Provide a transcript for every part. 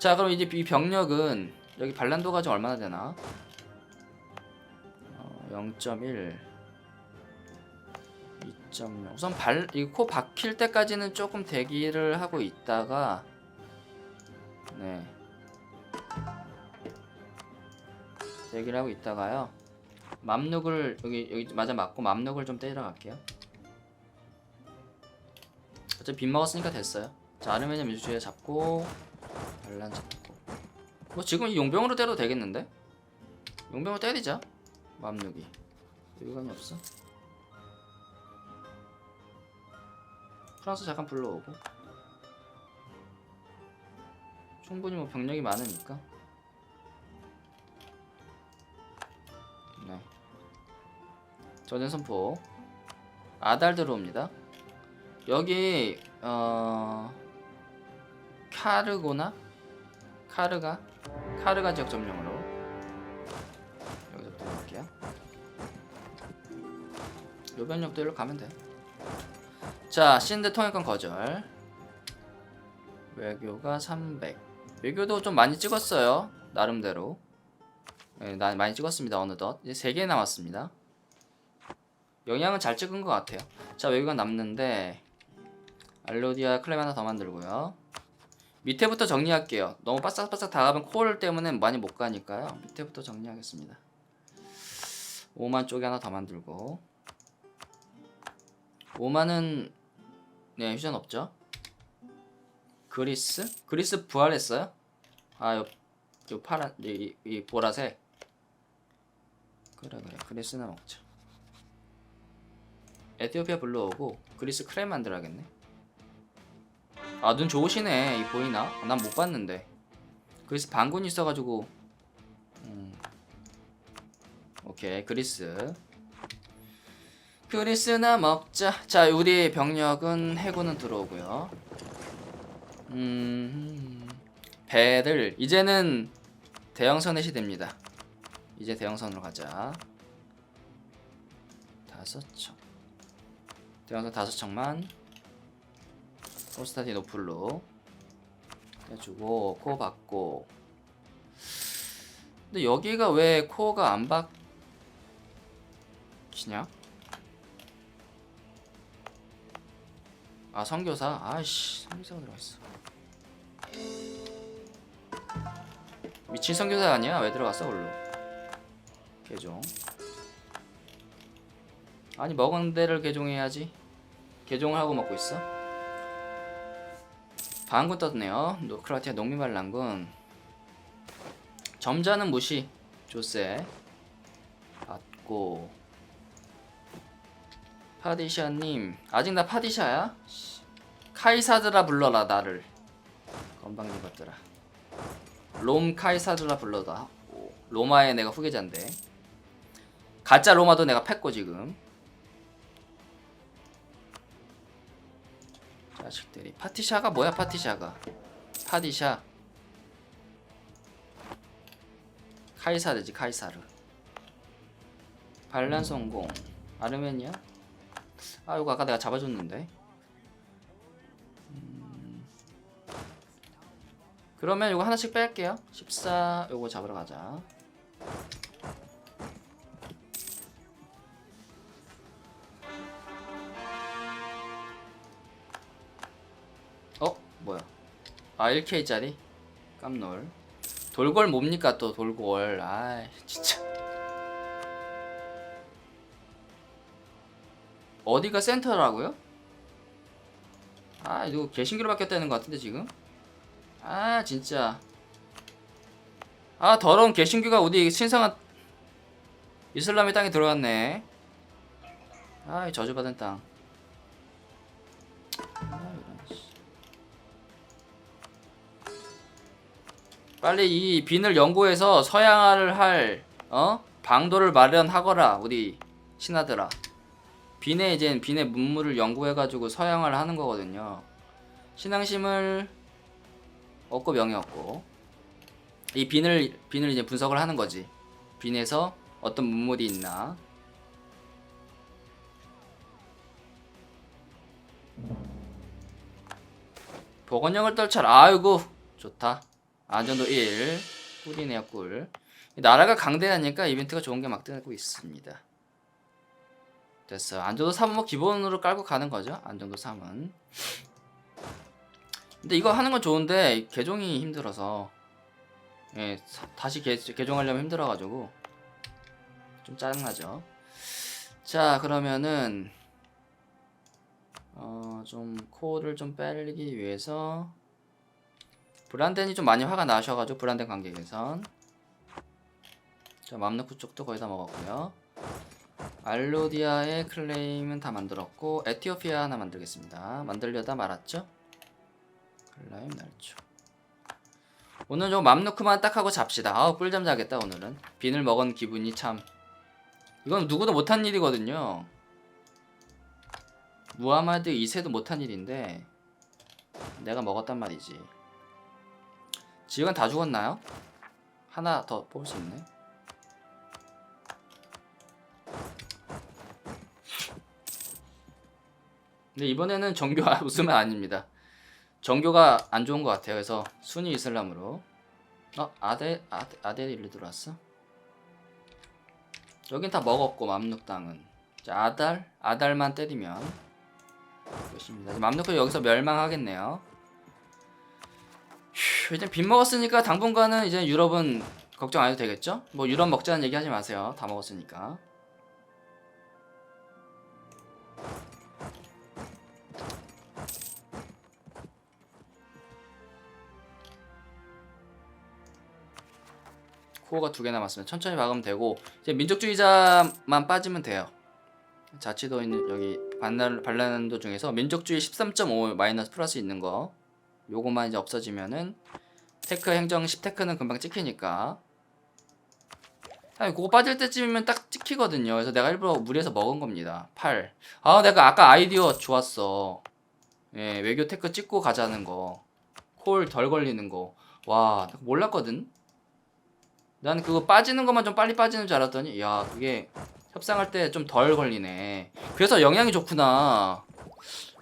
자 그럼 이제 이 병력은 여기 반란도가 좀 얼마나 되나? 어, 0.1 2.0 우선 발, 이코 박힐 때까지는 조금 대기를 하고 있다가 네. 대기를 하고 있다가요. 맘룩을 여기 여기 맞아 맞고 맘룩을 좀 때리러 갈게요. 어차피 빗 먹었으니까 됐어요. 자 아르메니아 민주주의 잡고 반란 잡고. 뭐 지금 이 용병으로 때려도 되겠는데? 용병으로 때리자. 맘룩이. 여기감이 없어? 프랑스 잠깐 불러오고. 충분히 뭐 병력이 많으니까. 네. 전전 선포. 아달 들어옵니다. 여기 어 카르고나 카르가 카르가 지역 점령으로 여기서부터 볼게요 요 병력도 일로 가면 돼 자, 신드 통일권 거절. 외교가 300. 외교도 좀 많이 찍었어요. 나름대로. 네, 나 많이 찍었습니다. 어느덧. 이제 3개 남았습니다. 영향은 잘 찍은 것 같아요. 자, 외교가 남는데 알로디아 클랩 하나 더 만들고요. 밑에부터 정리할게요. 너무 바싹바싹 다 가면 콜 때문에 많이 못 가니까요. 밑에부터 정리하겠습니다. 5만 쪽에 하나 더 만들고 5만은 네 휴전 없죠 그리스? 그리스 부활했어요? 아 요, 요 파란 이, 이, 이 보라색 그래 그래 그리스나 먹자 에티오피아 불러오고 그리스 크랩 만들어야겠네 아 눈 좋으시네 이 보이나? 난 못 봤는데 그리스 반군 있어가지고 음. 오케이 그리스 그리스나 먹자. 자, 우리 병력은 해군은 들어오고요. 음, 배들 이제는 대형선의 시대입니다. 이제 대형선으로 가자. 다섯 척. 대형선 다섯 척만. 코스타디 노플로 해주고 코 받고. 근데 여기가 왜 코어가 안 박히냐? 아 선교사? 아이씨 선교사가 들어갔어. 미친 선교사 아니야? 왜 들어갔어 걸로? 개종. 아니 먹은 데를 개종해야지. 개종을 하고 먹고 있어 반군 떴네요. 노크라티아 농민반란군. 점자는 무시 조세. 받고. 파디샤님 아직 나 파디샤야? 씨. 카이사드라 불러라 나를. 건방진 것들아. 롬 카이사드라 불러다 오, 로마의 내가 후계자인데. 가짜 로마도 내가 팼고 지금 자식들이. 파티샤가 뭐야 파티샤가? 파디샤. 카이사르지 카이사르. 반란 성공. 아르메니아? 아 이거 아까 내가 잡아줬는데. 음... 그러면 이거 하나씩 뺄게요. 14 요거 잡으러 가자 아 1K짜리? 깜놀. 돌골 뭡니까 또 돌골 아이 진짜. 어디가 센터라고요? 아 이거 개신기로 바뀌었다는 것 같은데 지금? 아 진짜. 아 더러운 개신교가 어디 신성한 이슬람의 땅에 들어갔네. 아이 저주받은 땅 빨리 이 빈을 연구해서 서양화를 할 어? 방도를 마련하거라 우리 신하들아 빈의 이제 빈의 문물을 연구해가지고 서양화를 하는 거거든요. 신앙심을 얻고 명예 얻고 이 빈을 빈을 이제 분석을 하는 거지. 빈에서 어떤 문물이 있나. 복원형을 떨쳐라. 아이고 좋다. 안전도 1 꿀이네요 꿀. 나라가 강대하니까 이벤트가 좋은 게 막 뜨고 있습니다. 됐어요 안전도 3은 뭐 기본으로 깔고 가는 거죠. 안전도 3은. 근데 이거 하는 건 좋은데 개종이 힘들어서. 예 사- 다시 개, 개종하려면 힘들어가지고 좀 짜증나죠. 자 그러면은 어 좀 코를 좀 빼기 위해서 브란덴이 좀 많이 화가 나셔가지고 브란덴 관계 개선. 자 맘누쿠 쪽도 거의 다 먹었고요. 알로디아의 클레임은 다 만들었고 에티오피아 하나 만들겠습니다. 만들려다 말았죠? 클라임 날초 오늘 좀 맘누크만 딱 하고 잡시다. 아우 꿀잠 자겠다 오늘은. 빈을 먹은 기분이 참. 이건 누구도 못한 일이거든요. 무하마드 2세도 못한 일인데 내가 먹었단 말이지 지금 다 죽었나요? 하나 더 뽑을 수 있네. 근데 이번에는 정교 웃으면 아닙니다. 정교가 안 좋은 것 같아요. 그래서 순위 이슬람으로. 어? 아델 아델 아델 일로 들어왔어? 여긴 다 먹었고 맘룩 땅은. 자 아달? 아달만 때리면 끝입니다. 맘룩은 여기서 멸망하겠네요. 휴, 이제 빈 먹었으니까 당분간은 이제 유럽은 걱정 안 해도 되겠죠? 뭐 유럽 먹자는 얘기 하지 마세요 다 먹었으니까 코어가 두 개 남았으면 천천히 박으면 되고 이제 민족주의자만 빠지면 돼요. 자치도 있는 여기 반란 반란도 중에서 민족주의 13.5 마이너스 플러스 있는 거 요것만 이제 없어지면은 테크 행정 10테크는 금방 찍히니까 아니 그거 빠질 때쯤이면 딱 찍히거든요. 그래서 내가 일부러 무리해서 먹은 겁니다. 8. 아 내가 아까 아이디어 좋았어. 예 외교 테크 찍고 가자는 거. 콜 덜 걸리는 거. 와 몰랐거든. 난 그거 빠지는 것만 좀 빨리 빠지는 줄 알았더니 야 그게 협상할 때 좀 덜 걸리네 그래서 영향이 좋구나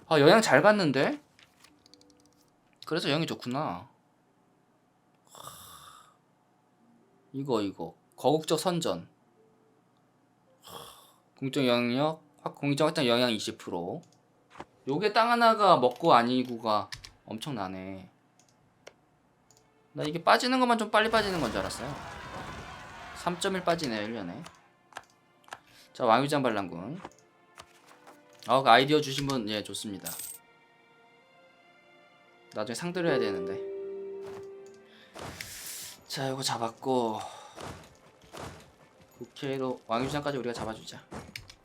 아 영향 잘 갔는데 그래서 영향이 좋구나. 하, 이거 이거. 거국적 선전. 하, 공적 영향력 확- 공적 확장 영향 20% 요게 땅 하나가 먹고 아니고가 엄청나네. 나 이게 빠지는 것만 좀 빨리 빠지는 건 줄 알았어요. 3.1 빠지네요 1년에. 자 왕유장 반란군. 어, 그 아이디어 주신 분 예 좋습니다 나중에 상 드려야 되는데. 자 이거 잡았고. 국회로 왕유장까지 우리가 잡아주자.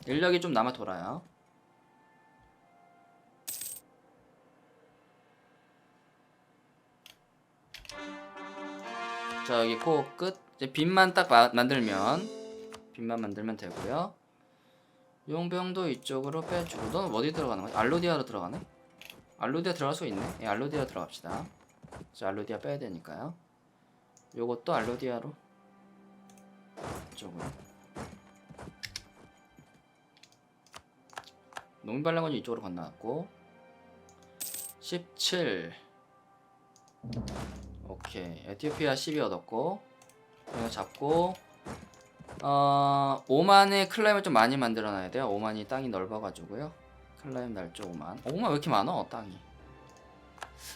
인력이 좀 남아 돌아요. 자 여기 코 끝. 이제 빈만 딱 마- 만들면 빈만 만들면 되고요. 용병도 이쪽으로 빼주고 넌 어디 들어가는 거야? 알로디아로 들어가네? 알로디아 들어갈 수 있네. 예, 알로디아 들어갑시다. 자 알로디아 빼야 되니까요. 요것도 알로디아로 이쪽으로. 농민반란군이 이쪽으로 건너갔고 17 오케이. 에티오피아 12 얻었고 이거 잡고 어 5만의 클라임을 좀 많이 만들어 놔야 돼요. 5만이 땅이 넓어가지고요 클라임 날조 5만. 5만 왜 이렇게 많아 땅이?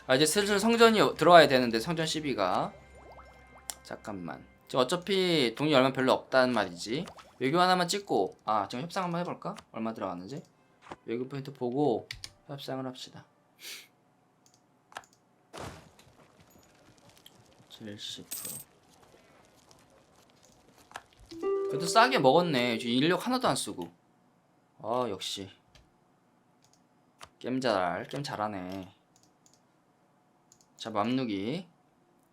아 이제 슬슬 성전이 들어와야 되는데 성전 12가. 잠깐만. 지금 어차피 돈이 얼마 별로 없단 말이지. 외교 하나만 찍고 아 지금 협상 한번 해볼까? 얼마 들어갔는지? 외교 포인트 보고 협상을 합시다. 70% 그래도 싸게 먹었네. 지금 인력 하나도 안 쓰고. 아 역시 게임 잘 게임 잘하네. 자 맘누기.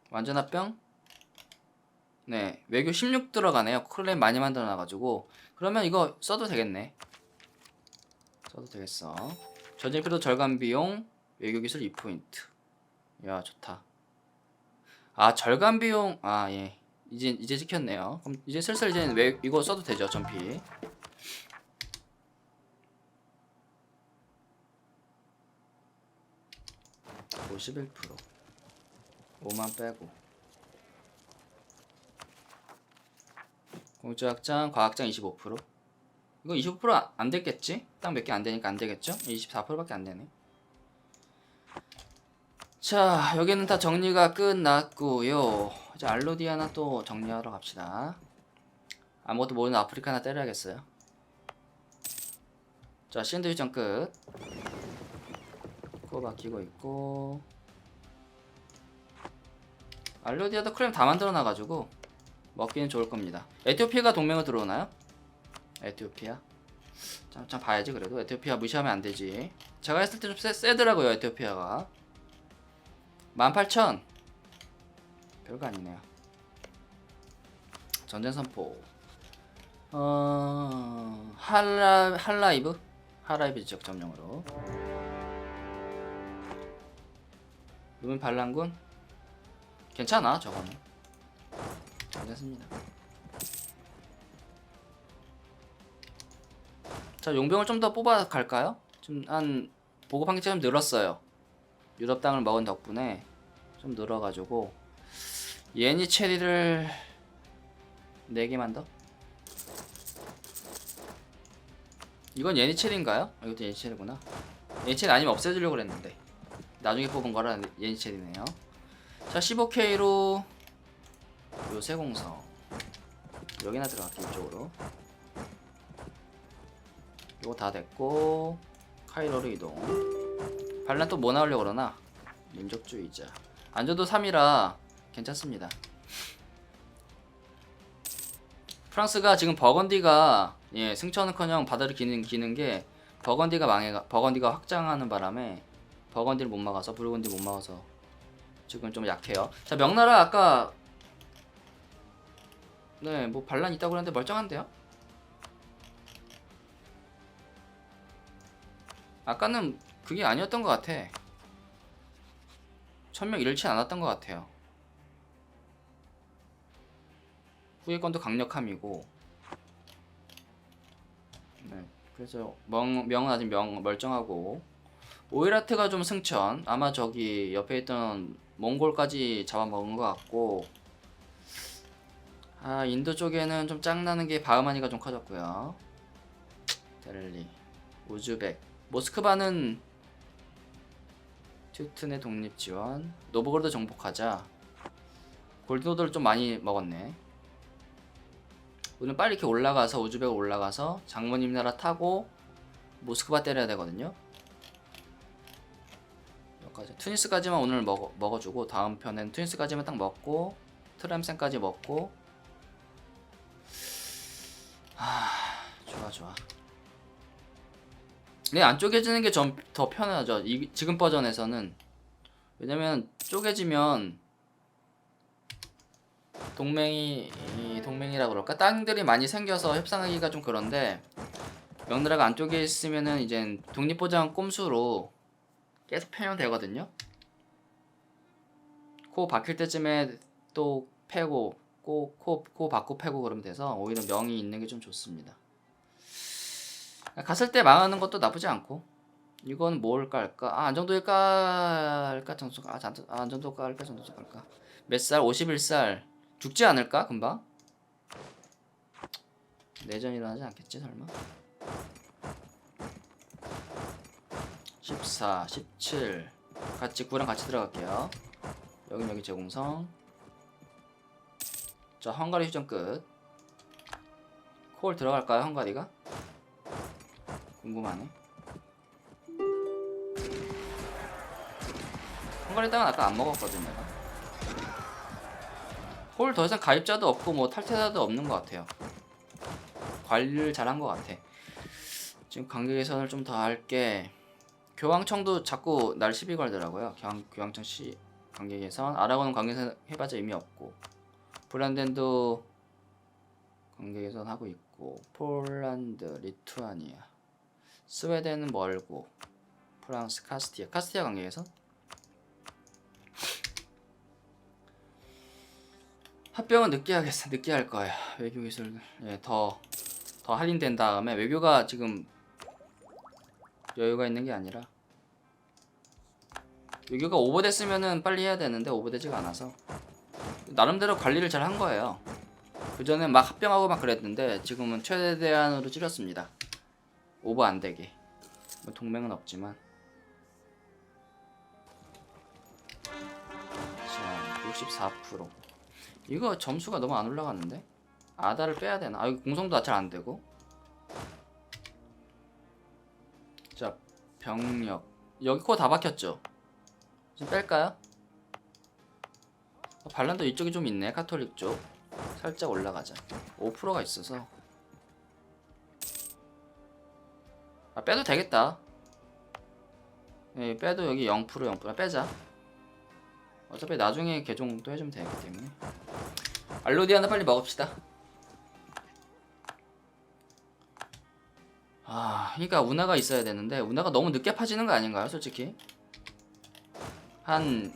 완전 합병? 네 외교 16 들어가네요. 클레임 많이 만들어 놔가지고. 그러면 이거 써도 되겠네. 써도 되겠어. 전쟁필도 절감 비용 외교 기술 2포인트. 야 좋다. 아 절감 비용 아 예. 이제 이제 찍혔네요. 그럼 이제 슬슬 이제 왜 이거 써도 되죠 전피 51% 5만 빼고 공주학장 과학장 25% 이거 25%안 됐겠지? 딱 몇 개 안 되니까 안 되겠죠? 24%밖에 안 되네. 자, 여기는 다 정리가 끝났고요. 이제 알로디아나 또 정리하러 갑시다. 아무것도 모르는 아프리카나 때려야겠어요. 자, 신드위전 끝. 코 박히고 있고. 알로디아도 크렘 다 만들어 놔가지고 먹기는 좋을 겁니다. 에티오피아가 동맹으로 들어오나요? 에티오피아? 참, 참 봐야지 그래도 에티오피아 무시하면 안 되지. 제가 했을 때 좀 세더라고요 에티오피아가. 18,000 별거 아니네요. 전쟁 선포. 어 할라 할라이브 할라이브 지역 점령으로. 루멘 반란군 괜찮아 저거는. 괜찮습니다. 자 용병을 좀 더 뽑아 갈까요? 좀한 보급 한개좀 늘었어요. 유럽 땅을 먹은 덕분에 좀 늘어가지고 예니 체리를 4개만 더? 이건 예니 체리인가요? 아, 이것도 예니 체리구나 예니 체리 아니면 없애주려고 그랬는데 나중에 뽑은 거라 예니 체리네요. 자 15K로 요새 공성. 여기나 들어갈게 이쪽으로. 요거 다 됐고 카이로로 이동. 반란 또 뭐 나오려고 그러나? 민족주의자. 안전도 3이라 괜찮습니다. 프랑스가 지금 버건디가 예 승천은커녕 바다를 기는 기는 게 버건디가 망해 버건디가 확장하는 바람에 버건디를 못 막아서 부르건디 못 막아서 지금 좀 약해요 자 명나라 아까 네 뭐 반란 있다고 그랬는데 멀쩡한데요 아까는 그게 아니었던 것 같아. 천명 잃지 않았던 것 같아요. 후의 건도 강력함이고. 네, 그래서 명, 명은 아직 명, 멀쩡하고. 오이라트가 좀 승천. 아마 저기 옆에 있던 몽골까지 잡아먹은 것 같고. 아, 인도 쪽에는 좀 짱나는 게 바흐마니가 좀 커졌고요. 데를리, 우즈벡, 모스크바는 튜튼의 독립 지원, 노브고르드 정복하자. 골드노드를 좀 많이 먹었네. 오늘 빨리 이렇게 올라가서 우즈벡 올라가서 장모님 나라 타고 모스크바 때려야 되거든요. 여기까지 투니스까지만 오늘 먹어, 먹어주고 다음 편엔 투니스까지만 딱 먹고 트램센까지 먹고 아 좋아 좋아. 네, 안 쪼개지는 게 좀 더 편하죠. 이, 지금 버전에서는 왜냐면 쪼개지면 동맹이 이 동맹이라 그럴까 땅들이 많이 생겨서 협상하기가 좀 그런데 명나라가 안 쪼개 있으면은 이제 독립보장 꼼수로 계속 패면 되거든요. 코 박힐 때쯤에 또 패고 코 코 코 받고 패고 그러면 돼서 오히려 명이 있는 게 좀 좋습니다. 갔을 때 망하는 것도 나쁘지 않고 이건 뭘 깔까? 아 안정도에 깔까? 정수 아 안정- 아, 안정도 깔까? 정수 깔까? 몇 살? 51살 죽지 않을까? 금방? 내전 일어나지 않겠지 설마? 14, 17 같이 9랑 같이 들어갈게요 여긴 여기 제공성 자 헝가리 휴전 끝 콜 들어갈까요 헝가리가? 궁금하네. 헝가리 땅은 아까 안 먹었거든 내가. 홀더 이상 가입자도 없고 뭐 탈퇴자도 없는 것 같아요. 관리를 잘한 것 같아. 지금 관계 개선을 좀 더 할게. 교황청도 자꾸 날 시비 걸더라고요. 교황, 교황청 시. 아라곤은 관계 개선 해봤자 의미 없고. 브란덴도 관계 개선 하고 있고. 폴란드, 리투아니아. 스웨덴은 멀고 프랑스 카스티아 카스티아 관계에서 합병은 늦게 하겠어 늦게 할 거예요 외교 기술 예, 더더 할인된 다음에 외교가 지금 여유가 있는 게 아니라 외교가 오버됐으면은 빨리 해야 되는데 오버되지가 않아서 나름대로 관리를 잘 한 거예요 그 전에 막 합병하고 막 그랬는데 지금은 최대한으로 줄였습니다. 오버 안 되게. 뭐 동맹은 없지만. 자, 64%. 이거 점수가 너무 안 올라가는데? 아다를 빼야 되나? 아, 이거 공성도 잘 안 되고. 병력. 여기 코 다 박혔죠? 좀 뺄까요? 어, 반란도 이쪽이 좀 있네, 카톨릭 쪽. 살짝 올라가자. 5%가 있어서. 아, 빼도 되겠다. 예, 빼도 여기 0% 0% 아, 빼자. 어차피 나중에 개종도 해주면 되기 때문에. 알로디아나 빨리 먹읍시다. 아, 그러니까 운하가 있어야 되는데 운하가 너무 늦게 파지는 거 아닌가요, 솔직히? 한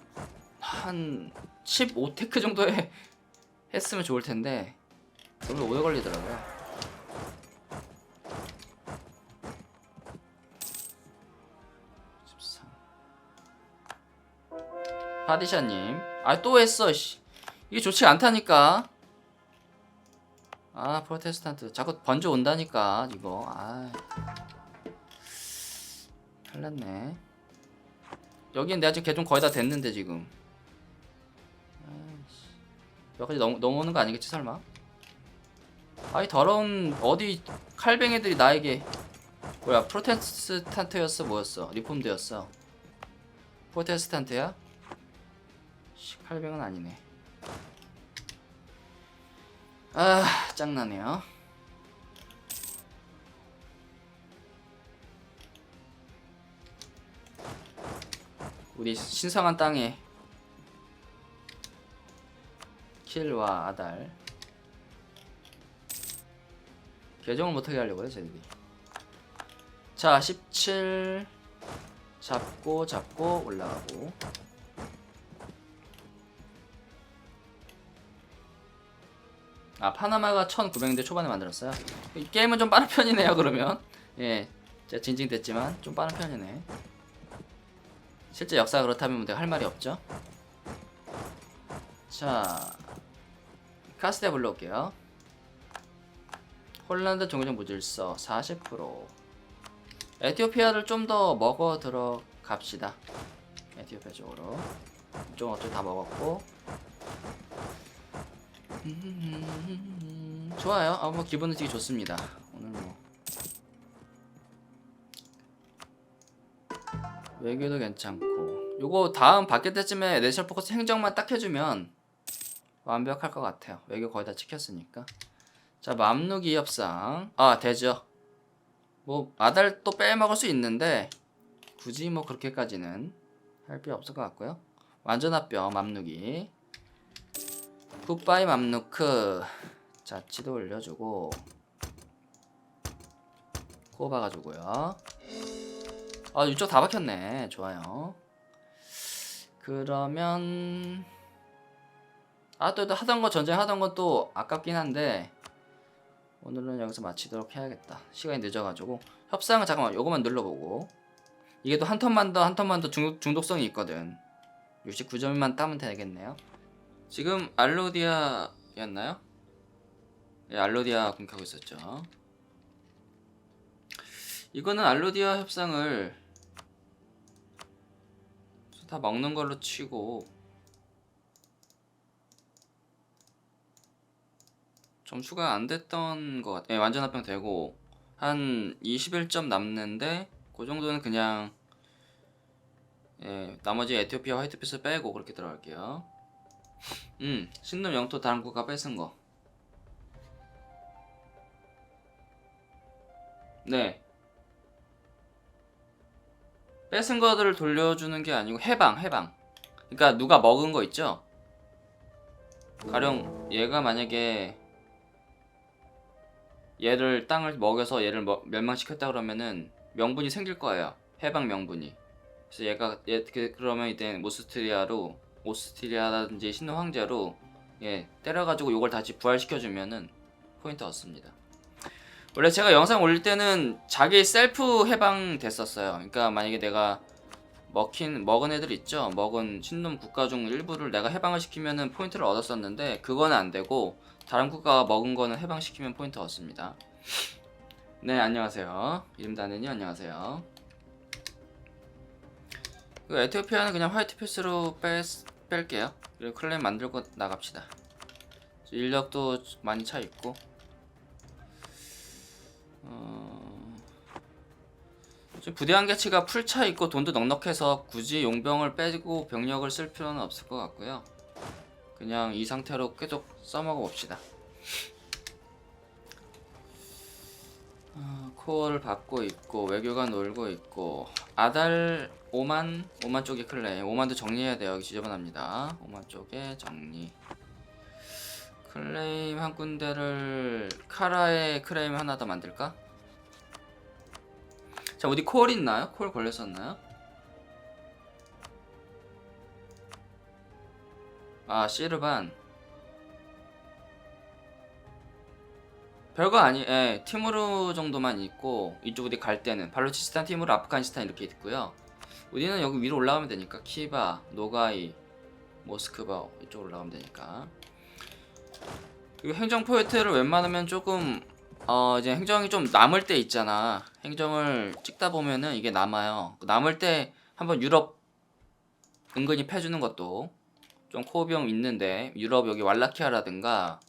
한 15테크 정도에 했으면 좋을 텐데 너무 오래 걸리더라고요. 파디샤님, 아 또 했어. 씨. 이게 좋지 않다니까. 아 프로테스탄트 자꾸 번져 온다니까 이거. 아, 큰일났네. 여긴 내가 지금 개좀 거의 다 됐는데 지금. 아이씨. 여기까지 넘, 넘어오는 거 아니겠지 설마? 아이 더러운 어디 칼뱅이들이 나에게 뭐야 프로테스탄트였어 뭐였어 리폼드였어 프로테스탄트야? 씨, 칼뱅은 아니네 아 짱나네요. 우리 신성한 땅에 킬과 아달. 개정을 못하게 하려고 해 쟤들이. 자17 잡고 잡고 올라가고 아 파나마가 1900년대 초반에 만들었어요? 이 게임은 좀 빠른 편이네요 그러면. 예 제가 징징댔지만 좀 빠른 편이네. 실제 역사가 그렇다면 내가 할 말이 없죠? 자 카스테 불러올게요. 홀란드 종교적 무질서 40% 에티오피아를 좀 더 먹어 들어갑시다. 에티오피아 쪽으로. 이쪽은 어차피 다 먹었고. 음, 좋아요. 아 뭐 기분은 되게 좋습니다. 오늘 뭐. 외교도 괜찮고. 요거 다음 바뀔 때쯤에 내셔널 포커스 행정만 딱 해주면 완벽할 것 같아요. 외교 거의 다 찍혔으니까. 자 맘누기 협상. 아 되죠. 뭐 아달 또 빼먹을 수 있는데 굳이 뭐 그렇게까지는 할 필요 없을 것 같고요. 완전 합병 맘누기 굿바이 맘누크. 자치도 올려주고 코 박아주고요. 아 이쪽 다 박혔네. 좋아요. 그러면 아또 하던 거 전쟁 하던 건 또 아깝긴 한데 오늘은 여기서 마치도록 해야겠다. 시간이 늦어가지고. 협상은 잠깐만 요거만 눌러보고. 이게 또 한 턴만 더 한 턴만 더 중독, 중독성이 있거든. 69점만 따면 되겠네요 지금 알로디아였나요? 예, 알로디아 공격하고 있었죠 이거는 알로디아 협상을 다 먹는 걸로 치고 점수가 안 됐던 것 같아요. 예, 완전 합병 되고 한 21점 남는데 그 정도는 그냥 예, 나머지 에티오피아 화이트피스 빼고 그렇게 들어갈게요. 음, 신놈 영토 다른 국가 뺏은 거. 네. 뺏은 거들을 돌려주는 게 아니고 해방, 해방. 그러니까 누가 먹은 거 있죠? 가령 얘가 만약에 얘를 땅을 먹여서 얘를 뭐- 멸망시켰다 그러면은 명분이 생길 거예요. 해방 명분이. 그래서 얘가 얘 그- 그러면 이제 모스트리아로 오스트리아라든지 신노 황제로 예 때려가지고 요걸 다시 부활시켜주면은 포인트 얻습니다. 원래 제가 영상 올릴 때는 자기 셀프 해방 됐었어요. 그러니까 만약에 내가 먹힌 먹은 애들 있죠. 먹은 신놈 국가 중 일부를 내가 해방을 시키면은 포인트를 얻었었는데 그거는 안 되고 다른 국가가 먹은 거는 해방시키면 포인트 얻습니다. 네 안녕하세요. 이름 다는이 안녕하세요. 그 에티오피아는 그냥 화이트 피스로 뺄, 뺄게요. 그리고 클레임 만들고 나갑시다. 인력도 많이 차 있고. 어... 부대 한계치가 풀 차 있고 돈도 넉넉해서 굳이 용병을 빼고 병력을 쓸 필요는 없을 것 같고요. 그냥 이 상태로 계속 써먹어 봅시다. 어, 코어를 받고 있고 외교가 놀고 있고 아달 5만 5만 쪽에 클레임 5만도 정리해야 돼요. 여기 지저분합니다. 5만 쪽에 정리. 클레임 한 군데를 카라에 클레임 하나 더 만들까? 자 어디 콜 있나요? 콜 걸렸었나요? 아 시르반 별거 아니 예 티무르 정도만 있고 이쪽 어디 갈 때는 발루치스탄 티무르 아프가니스탄 이렇게 있고요. 우리는 여기 위로 올라가면 되니까 키바 노가이 모스크바 이쪽 올라가면 되니까. 그리고 행정 포인트를 웬만하면 조금 어 이제 행정이 좀 남을 때 있잖아. 행정을 찍다 보면은 이게 남아요. 남을 때 한번 유럽 은근히 패주는 것도 좀 코비용 있는데 유럽 여기 왈라키아라든가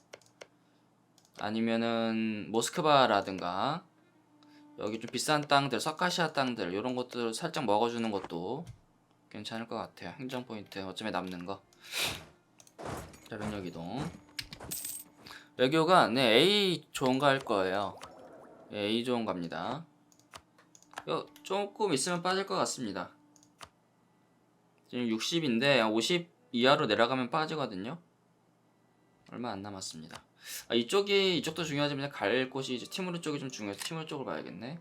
아니면은 모스크바라든가 여기 좀 비싼 땅들 서카시아 땅들 이런 것들 살짝 먹어주는 것도 괜찮을 것 같아요. 행정 포인트 어쩌면 남는 거. 자, 병력 이동. 외교가 네 A 좋은 거할 거예요. 예, A 좋은 갑니다. 요, 조금 있으면 빠질 것 같습니다. 지금 60인데 50 이하로 내려가면 빠지거든요. 얼마 안 남았습니다 아, 이쪽이 이쪽도 중요하지만 갈 곳이 이제 티무르 쪽이 좀 중요해서 티무르 쪽으로 봐야겠네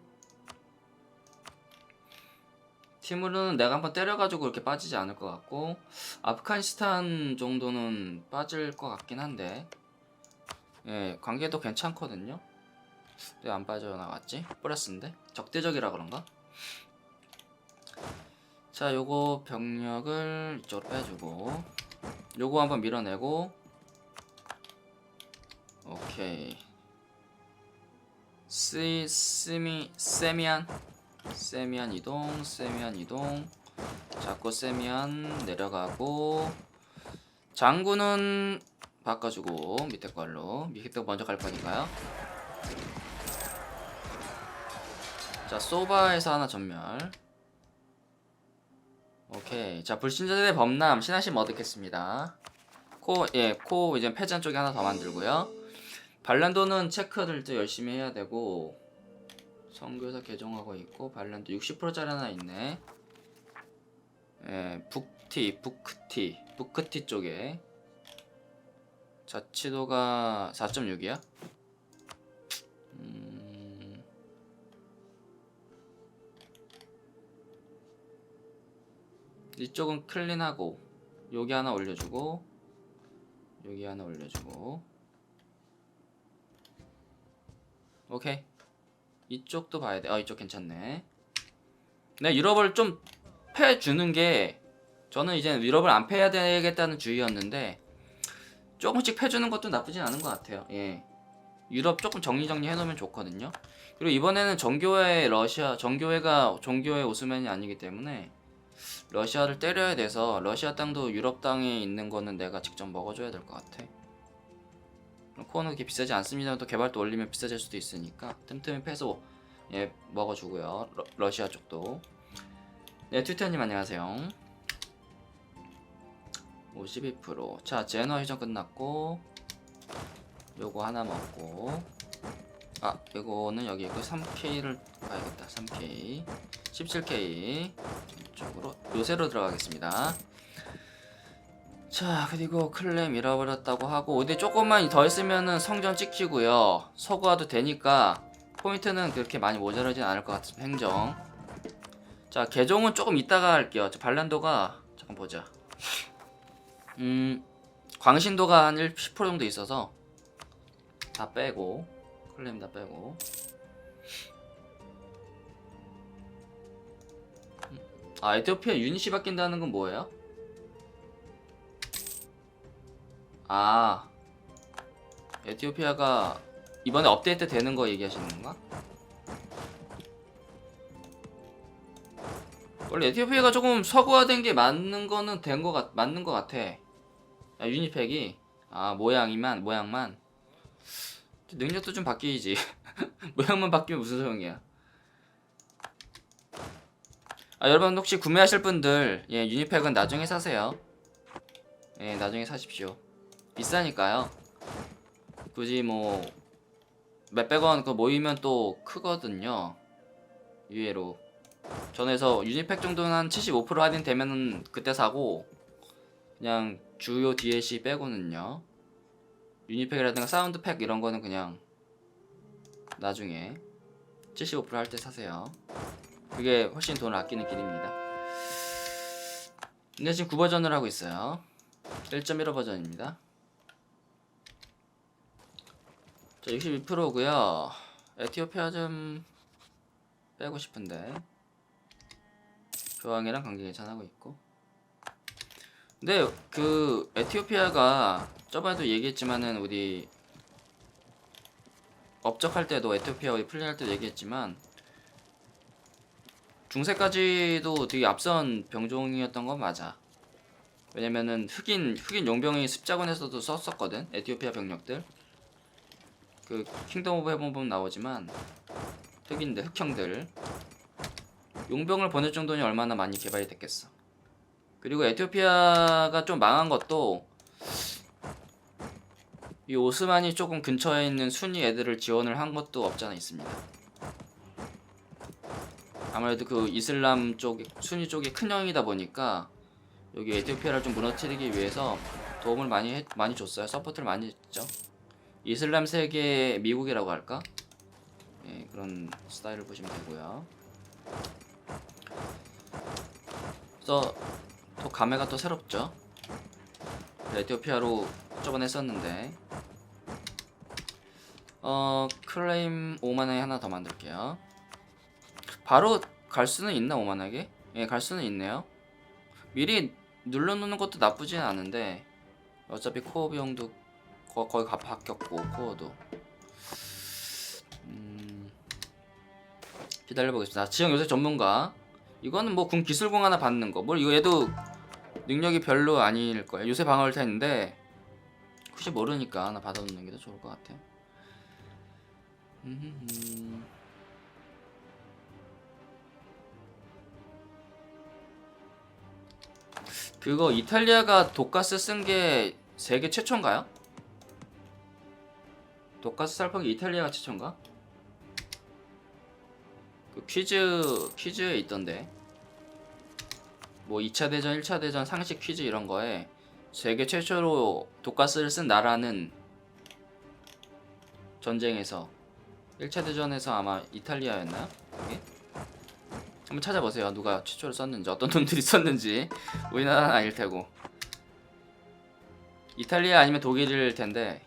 티무르는 내가 한번 때려가지고 그렇게 빠지지 않을 것 같고 아프가니스탄 정도는 빠질 것 같긴 한데 예 관계도 괜찮거든요 왜 안 빠져나갔지? 플러스인데 적대적이라 그런가? 자 요거 병력을 이쪽으로 빼주고 요거 한번 밀어내고 오케이. 시, 스미, 세미안. 세미안 이동 세미안 이동. 자꾸 세미안 내려가고. 장군은 바꿔주고 밑에 걸로. 밑에 거 먼저 갈 거니까요. 자 소바에서 하나 전멸. 오케이. 자 불신자들의 범람 신하심 얻겠습니다. 코, 예, 코 이제 패전 쪽에 하나 더 만들고요 발란도는 체크를 또 열심히 해야 되고 선교사 개정하고 있고 발란도 60%짜리 하나 있네. 예, 북티, 부크티, 부크티 쪽에. 자치도가 4.6이야? 음... 이쪽은 클린하고 여기 하나 올려주고 여기 하나 올려주고 오케이 이쪽도 봐야 돼. 아 이쪽 괜찮네. 네 유럽을 좀 패주는 게 저는 이제 유럽을 안 패야 되겠다는 주의였는데 조금씩 패주는 것도 나쁘진 않은 것 같아요. 예. 유럽 조금 정리정리 해놓으면 좋거든요. 그리고 이번에는 정교회 러시아 정교회가 종교회 오스맨이 아니기 때문에 러시아를 때려야 돼서 러시아 땅도 유럽 땅에 있는 거는 내가 직접 먹어줘야 될 것 같아. 코어는 그렇게 비싸지 않습니다. 또 개발도 올리면 비싸질 수도 있으니까 틈틈이 패서 예 먹어주고요. 러, 러시아 쪽도 네 트위터님 안녕하세요. 52% 자, 제너 휴전 끝났고 요거 하나 먹고 아, 요거는 여기 있고 3K를 가야겠다. 3K 17K 이쪽으로 요새로 들어가겠습니다. 자 그리고 클램 잃어버렸다고 하고 근데 조금만 더 있으면은 성전 찍히고요. 서구화도 되니까 포인트는 그렇게 많이 모자라진 않을 것 같습니다 행정. 자 개종은 조금 이따가 할게요. 저 발란도가 잠깐 보자. 음 광신도가 한 1, 10% 정도 있어서 다 빼고 클램 다 빼고. 음, 아 에티오피아 유닛이 바뀐다는 건 뭐예요? 아 에티오피아가 이번에 업데이트 되는 거 얘기하시는 건가? 원래 에티오피아가 조금 서구화된 게 맞는 거는 된 거 같, 맞는 거 같아. 아, 유니팩이 아 모양이만 모양만 능력도 좀 바뀌지. 모양만 바뀌면 무슨 소용이야? 아 여러분 혹시 구매하실 분들 예 유니팩은 나중에 사세요. 예 나중에 사십시오. 비싸니까요. 굳이 뭐 몇백 원 그 모이면 또 크거든요. 유예로. 전에서 유니팩 정도는 한 75% 할인 되면은 그때 사고 그냥 주요 DLC 빼고는요. 유니팩이라든가 사운드팩 이런 거는 그냥 나중에 75%할 때 사세요. 그게 훨씬 돈을 아끼는 길입니다. 근데 지금 9버전을 하고 있어요. 1.15 버전입니다. 자, 62%고요. 에티오피아 좀 빼고 싶은데. 교황이랑 관계 괜찮하고 있고. 근데 그 에티오피아가 저번에도 얘기했지만은 우리 업적할 때도 에티오피아 우리 플레이할 때도 얘기했지만 중세까지도 되게 앞선 병종이었던 건 맞아. 왜냐면은 흑인 흑인 용병이 습자군에서도 썼었거든 에티오피아 병력들. 그 킹덤 오브 헤븐 보면 나오지만 흑인들 흑형들 용병을 보낼 정도니 얼마나 많이 개발이 됐겠어. 그리고 에티오피아가 좀 망한 것도 이 오스만이 조금 근처에 있는 순위 애들을 지원을 한 것도 없잖아 있습니다. 아무래도 그 이슬람 쪽 순위 쪽이 큰 형이다 보니까 여기 에티오피아를 좀 무너뜨리기 위해서 도움을 많이 했, 많이 줬어요. 서포트를 많이 했죠. 이슬람 세계 미국이라고 할까? 예, 그런 스타일을 보시면 되고요. 그래서 또 감회가 또 새롭죠. 에티오피아로 저번에 했었는데 어 클레임 5만원에 하나 더 만들게요. 바로 갈 수는 있나 5만원에? 예, 갈 수는 있네요. 미리 눌러놓는 것도 나쁘진 않은데 어차피 코어 비용도 거, 거의 가 바뀌었고 코어도 음, 기다려보겠습니다. 지형 요새 전문가 이거는 뭐 군 기술공 하나 받는 거. 뭘 이거 얘도 능력이 별로 아닐 거야. 요새 방어를 텐데 혹시 모르니까 하나 받아놓는 게 더 좋을 것 같아. 그거 이탈리아가 독가스 쓴 게 세계 최초인가요? 독가스 살펴기 이탈리아가 최초인가? 그 퀴즈 퀴즈에 있던데 뭐 2차 대전, 1차 대전 상식 퀴즈 이런 거에 세계 최초로 독가스를 쓴 나라는 전쟁에서 1차 대전에서 아마 이탈리아였나요? 그게? 한번 찾아보세요. 누가 최초로 썼는지 어떤 놈들이 썼는지 우리나라는 아닐 테고 이탈리아 아니면 독일일 텐데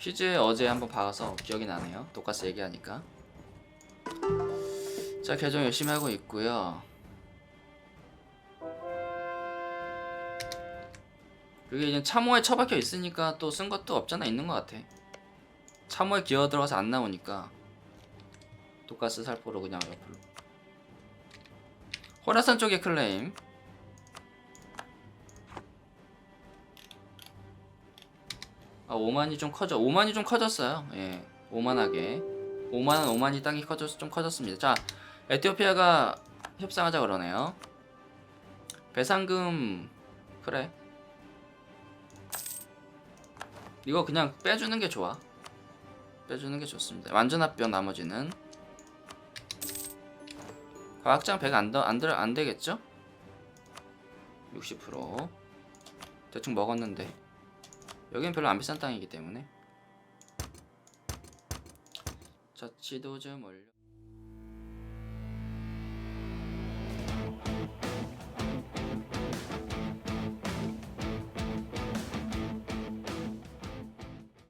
퀴즈에 어제 한번 봐서 기억이 나네요. 독가스 얘기하니까. 자, 개정 열심히 하고 있고요. 그게 이제 참호에 처박혀 있으니까 또 쓴 것도 없잖아 있는 것 같아. 참호에 기어 들어가서 안 나오니까 독가스 살포로 그냥 옆으로. 호라산 쪽의 클레임. 아 5만이 좀 커져 5만이 좀 커졌어요. 예 5만하게. 5만은 5만이 땅이 커져서 좀 커졌습니다. 자 에티오피아가 협상하자 그러네요. 배상금 그래. 이거 그냥 빼주는 게 좋아. 빼주는 게 좋습니다. 완전 합병 나머지는. 과학장 100 안, 더, 안, 들, 안 되겠죠? 60% 대충 먹었는데 여기는 별로 안 비싼 땅이기 때문에. 자 지도 좀 올려